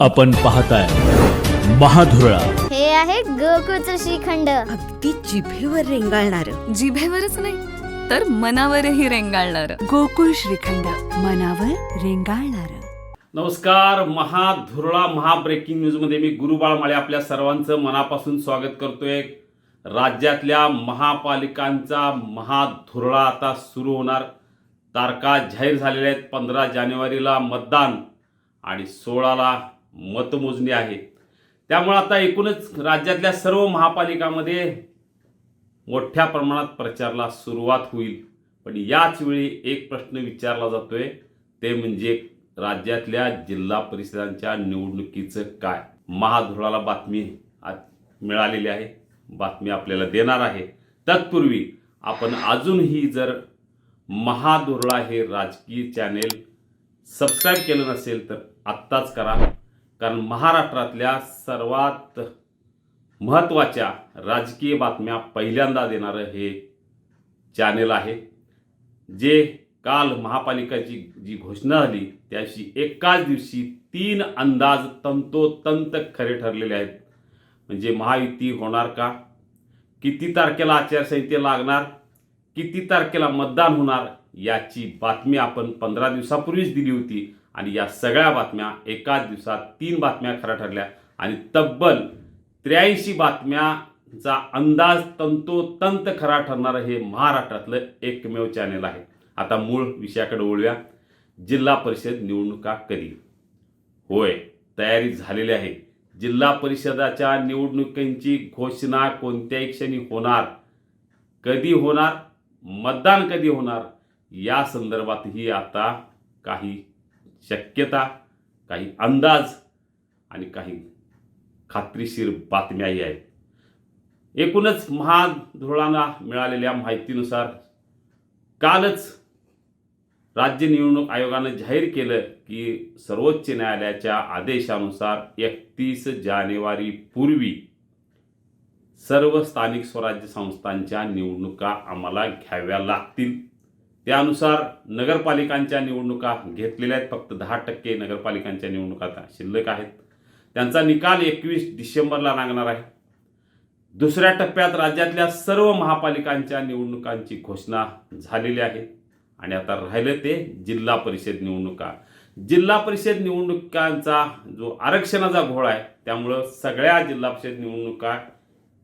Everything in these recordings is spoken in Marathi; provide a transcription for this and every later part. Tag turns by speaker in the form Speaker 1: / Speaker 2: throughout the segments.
Speaker 1: आपण पाहताय महाधुरळा.
Speaker 2: हे आहे गोकुळचं श्रीखंड.
Speaker 3: अगदी जिभेवर रेंगाळणार.
Speaker 4: जिभेवरच नाही तर मनावरही रेंगाळणार. गोकुळ श्रीखंड मनावर रेंगाळणार.
Speaker 5: नमस्कार महाधुरळा महा ब्रेकिंग न्यूजमध्ये मी गुरुबाळ माळे आपल्या सर्वांचं मनापासून स्वागत करतोय. राज्यातल्या महापालिकांचा महाधुरळा आता सुरू होणार. तारखा जाहीर झालेल्या आहेत पंधरा जानेवारीला मतदान आणि सोळाला मतमोजणी आहे. त्यामुळे आता एकूणच राज्यातल्या सर्व महापालिकामध्ये मोठ्या प्रमाणात प्रचाराला सुरुवात होईल. पण याच वेळी एक प्रश्न विचारला जातोय ते म्हणजे राज्यातल्या जिल्हा परिषदांच्या निवडणुकीचं काय? महाधुराला बातमी आज मिळालेली आहे. बातमी आपल्याला देणार आहे. तत्पूर्वी आपण अजूनही जर महाधुरळा हे राजकीय चॅनेल सबस्क्राईब केलं नसेल तर आत्ताच करा. कारण महाराष्ट्रातल्या सर्वात महत्त्वाच्या राजकीय बातम्या पहिल्यांदा देणारं हे चॅनेल आहे. जे काल महापालिकाची जी घोषणा झाली त्याशी एकाच दिवशी तीन अंदाज तंतोतंत खरे ठरलेले आहेत. म्हणजे महायुती होणार का? किती तारखेला आचारसंहिते लागणार? किती तारखेला मतदान होणार? याची बातमी आपण पंधरा दिवसापूर्वीच दिली होती. आणि या सगळ्या बातम्या एकाच दिवसात तीन बातम्या खऱ्या ठरल्या. आणि तब्बल त्र्याऐंशी बातम्याचा अंदाज तंतोतंत खरा ठरणारं हे महाराष्ट्रातलं एकमेव चॅनेल आहे. आता मूळ विषयाकडे वळूया. जिल्हा परिषद निवडणुका कधी? होय तयारी झालेली आहे. जिल्हा परिषदाच्या निवडणुकींची घोषणा कोणत्याही क्षणी होणार? कधी होणार? मतदान कधी होणार? या संदर्भातही आता काही शक्यता काही अंदाज आणि काही खात्रीशीर बातम्याही आहेत. एकूणच महाधुळांना मिळालेल्या माहितीनुसार कालच राज्य निवडणूक आयोगानं जाहीर केलं की सर्वोच्च न्यायालयाच्या आदेशानुसार एकतीस जानेवारी पूर्वी सर्व स्थानिक स्वराज्य संस्थांच्या निवडणुका आम्हाला घ्याव्या लागतील. त्यानुसार नगरपालिकांच्या निवडणुका घेतलेल्या आहेत. फक्त दहा टक्के नगरपालिकांच्या निवडणुका आता शिल्लक आहेत. त्यांचा निकाल एकवीस डिसेंबरला लागणार आहे. दुसऱ्या टप्प्यात राज्यातल्या सर्व महापालिकांच्या निवडणुकांची घोषणा झालेली आहे. आणि आता राहिलं ते जिल्हा परिषद निवडणुका. जिल्हा परिषद निवडणुकांचा जो आरक्षणाचा घोळ आहे त्यामुळं सगळ्या जिल्हा परिषद निवडणुका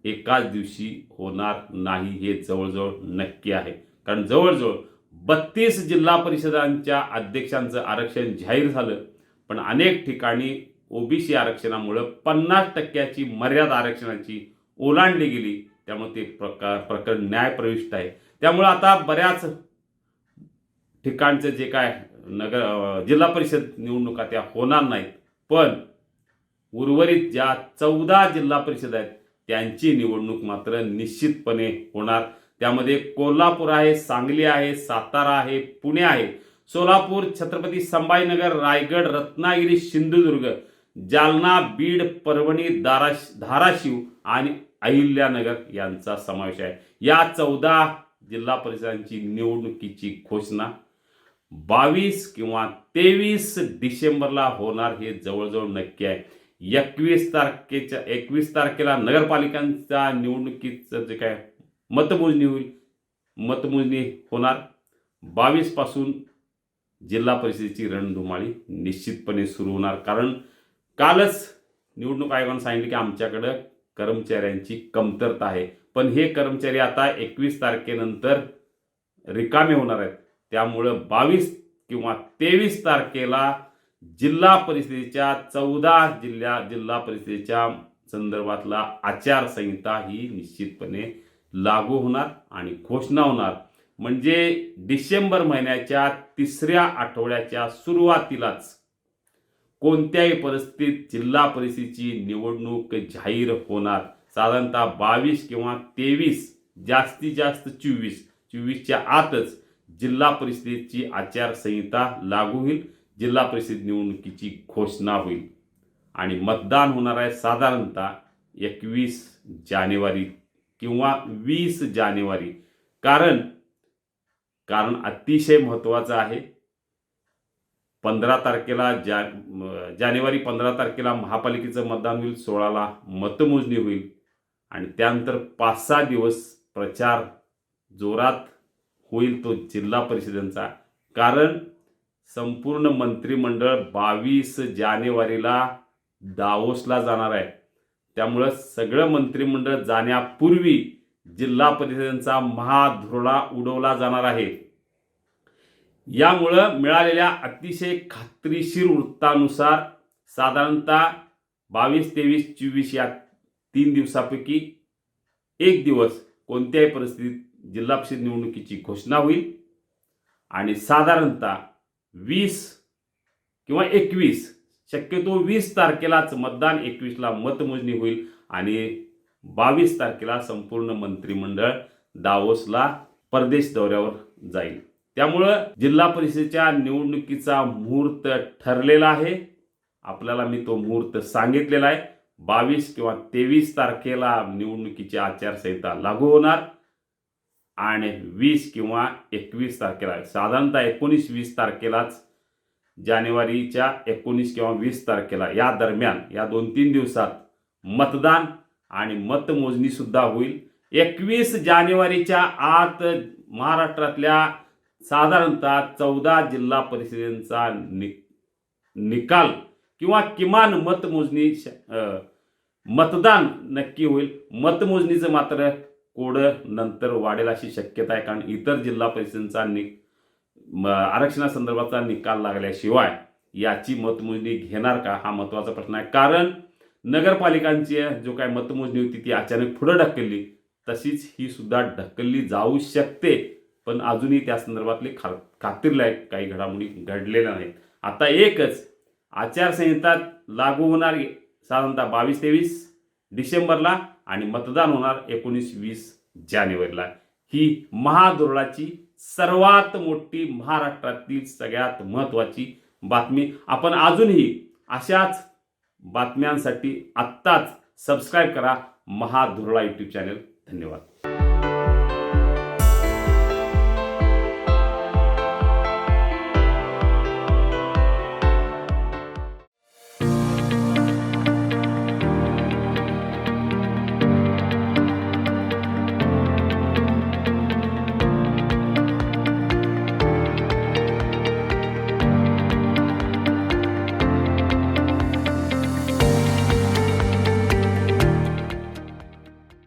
Speaker 5: एकाच दिवशी होणार नाही हे जवळजवळ नक्की आहे. कारण जवळजवळ बत्तीस जिल्हा परिषदांच्या अध्यक्षांचं आरक्षण जाहीर झालं. पण अनेक ठिकाणी ओबीसी आरक्षणामुळं पन्नास टक्क्याची मर्यादा आरक्षणाची ओलांडली गेली. त्यामुळे ते प्रकार प्रकरण न्यायप्रविष्ट आहे. त्यामुळं आता बऱ्याच ठिकाणचं जे काय नगर जिल्हा परिषद निवडणुका त्या होणार नाहीत. पण उर्वरित ज्या चौदा जिल्हा परिषद आहेत त्यांची निवडणूक मात्र निश्चितपणे होणार. त्यामध्ये कोल्हापूर आहे सांगली आहे सातारा आहे पुणे आहे. सोलापूर छत्रपती संभाजीनगर रायगड रत्नागिरी सिंधुदुर्ग जालना बीड परभणी दाराश धाराशिव आणि अहिल्यानगर यांचा समावेश आहे. या चौदा जिल्हा परिषदांची निवडणुकीची घोषणा बावीस किंवा तेवीस डिसेंबरला होणार हे जवळजवळ नक्की आहे. एकवीस तारखेच्या एकवीस तारखेला नगरपालिकांच्या निवडणुकीचं जे काय मतमोजणी होईल. मतमोजणी होणार. बावीसपासून जिल्हा परिषदेची रणधुमाळी निश्चितपणे सुरू होणार. कारण कालच निवडणूक आयोगानं सांगितलं की आमच्याकडं कर्मचाऱ्यांची कमतरता आहे. पण हे कर्मचारी आता एकवीस तारखेनंतर रिकामे होणार आहेत. त्यामुळं बावीस किंवा तेवीस तारखेला जिल्हा परिषदेच्या चौदा जिल्ह्या जिल्हा परिषदेच्या संदर्भातला आचारसंहिता ही निश्चितपणे लागू होणार आणि घोषणा होणार. म्हणजे डिसेंबर महिन्याच्या तिसऱ्या आठवड्याच्या सुरुवातीलाच कोणत्याही परिस्थितीत जिल्हा परिषदेची निवडणूक जाहीर होणार. साधारणतः बावीस किंवा तेवीस जास्तीत जास्त चोवीस चोवीसच्या आतच जिल्हा परिषदेची आचारसंहिता लागू होईल जिल्हा परिषद निवडणुकीची घोषणा होईल. आणि मतदान होणार आहे साधारणतः एकवीस जानेवारी किंवा वीस जानेवारी. कारण कारण अतिशय महत्त्वाचं आहे. पंधरा तारखेला जा जानेवारी पंधरा तारखेला महापालिकेचं मतदान होईल सोळाला मतमोजणी होईल. आणि त्यानंतर पाच सहा दिवस प्रचार जोरात होईल तो जिल्हा परिषदेचा. कारण संपूर्ण मंत्रिमंडळ बावीस जानेवारीला दावोसला जाणार आहे. त्यामुळं सगळं मंत्रिमंडळ जाण्यापूर्वी जिल्हा परिषदेचा महाधुरळा उडवला जाणार आहे. यामुळं मिळालेल्या अतिशय खात्रीशीर वृत्तानुसार साधारणतः बावीस तेवीस चोवीस या तीन दिवसापैकी एक दिवस कोणत्याही परिस्थितीत जिल्हा परिषद निवडणुकीची घोषणा होईल आणि साधारणतः वीस किंवा एकवीस शक्यतो वीस तारखेलाच मतदान एकवीसला मतमोजणी होईल आणि बावीस तारखेला संपूर्ण मंत्रिमंडळ दावोसला परदेश दौऱ्यावर जाईल. त्यामुळं जिल्हा परिषदेच्या निवडणुकीचा मुहूर्त ठरलेला आहे. आपल्याला मी तो मुहूर्त सांगितलेला आहे. बावीस किंवा तेवीस तारखेला निवडणुकीची आचारसंहिता लागू होणार आणि वीस किंवा एकवीस तारखेला साधारणतः एकोणीस वीस तारखेलाच जानेवारीच्या एकोणीस किंवा वीस तारखेला. या दरम्यान या दोन तीन दिवसात मतदान आणि मतमोजणीसुद्धा होईल. एकवीस जानेवारीच्या आत महाराष्ट्रातल्या साधारणतः चौदा जिल्हा परिषदेचा नि निकाल किंवा किमान मतमोजणी श- मतदान नक्की होईल. मतमोजणीचं मात्र कोडं नंतर वाढेल अशी शक्यता आहे कारण इतर जिल्हा परिषदेचा नि म- आरक्षणासंदर्भाचा निकाल लागल्याशिवाय याची मतमोजणी घेणार का हा महत्त्वाचा प्रश्न आहे. कारण नगरपालिकांची जो काय मतमोजणी होती ती अचानक पुढं ढकलली तशीच ही सुद्धा ढकलली जाऊ शकते. पण अजूनही त्या संदर्भातले खा खात्रीलायक काही घडामोडी घडलेल्या नाहीत. आता एकच आचारसंहिता लागू होणार साधारणतः बावीस तेवीस डिसेंबरला आणि मतदान होणार एकोणीस वीस जानेवारीला. ही महादुरळाची सर्वात मोठी महाराष्ट्रातील सगळ्यात महत्त्वाची बातमी. आपण अजूनही अशाच बातम्यांसाठी आत्ताच सबस्क्राईब करा महाधुरळा यूट्यूब चॅनल धन्यवाद.